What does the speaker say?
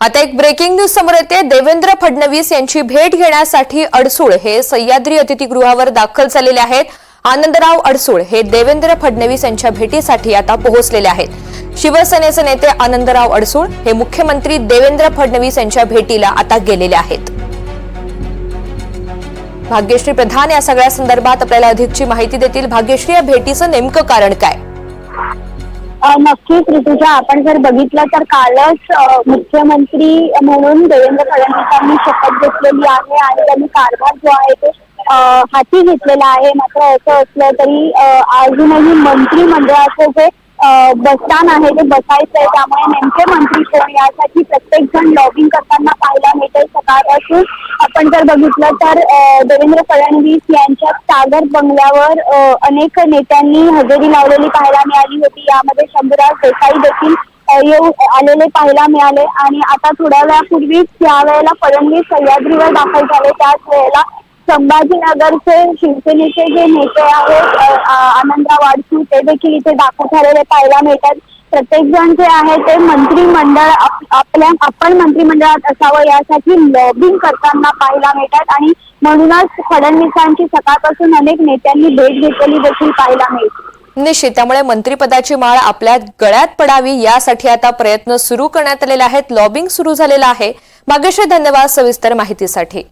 आता एक breaking news समोर येते. देवेंद्र फडणवीस यांची भेट घेण्यासाठी अडसूळ हे सह्याद्री अतिथीगृहावर दाखल झालेले आहेत. आनंदराव अडसूळ हे देवेंद्र फडणवीस यांच्या भेटीसाठी आता पोहोचलेले आहेत. शिवसेनेचे नेते आनंदराव अडसूळ हे मुख्यमंत्री देवेंद्र फडणवीस यांच्या भेटीला आता गेलेले आहेत. भाग्यश्री प्रधान या सगळ्या संदर्भात आपल्याला अधिकची माहिती देतील. भाग्यश्री या भेटीचं नेमकं कारण काय? नक्कीच ऋतुजा आपण जर बघितलं तर कालच मुख्यमंत्री म्हणून देवेंद्र फडणवीसांनी शपथ घेतलेली आहे आणि त्यांनी कारभार जो आहे ते हाती घेतलेला आहे. मात्र असं असलं तरी अजूनही मंत्रिमंडळाचं जे बसस्थान आहे ते बसायचं आहे. त्यामुळे नेमके मंत्री कोण? यासाठी प्रत्येक जण लॉबिंग करताना पाहायला मिळते सकाळपासून आपण जर बघितलं तर देवेंद्र फडणवीस यांच्या सागर बंगल्यावर अनेक नेत्यांनी हजेरी लावलेली पाहायला मिळाली होती. यामध्ये शंभूराज देसाई देखील येऊ आलेले पाहायला मिळाले. आणि आता थोड्या वेळापूर्वीच त्यावेळेला फडणवीस सह्याद्रीवर दाखल झाले. त्याच वेळेला संभाजीनगरचे शिवसेनेचे जे नेते आहेत आनंदराव अडसूळ ते देखील इथे दाखल झालेले पाहायला मिळतात. प्रत्येक जण जे आहे ते मंत्रिमंडळ आपल्या आपण मंत्रिमंडळात असावं यासाठी लॉबिंग करताना पाहायला मिळतात आणि म्हणूनच फडणवीसांची सकाळपासून अनेक नेत्यांनी भेट घेतलेली देखील पाहायला मिळते. निश्चित त्यामुळे मंत्रिपदाची माळ आपल्या गळ्यात पडावी यासाठी आता प्रयत्न सुरू करण्यात आलेले आहेत. लॉबिंग सुरू झालेलं आहे. भाग्यश्री धन्यवाद सविस्तर माहितीसाठी.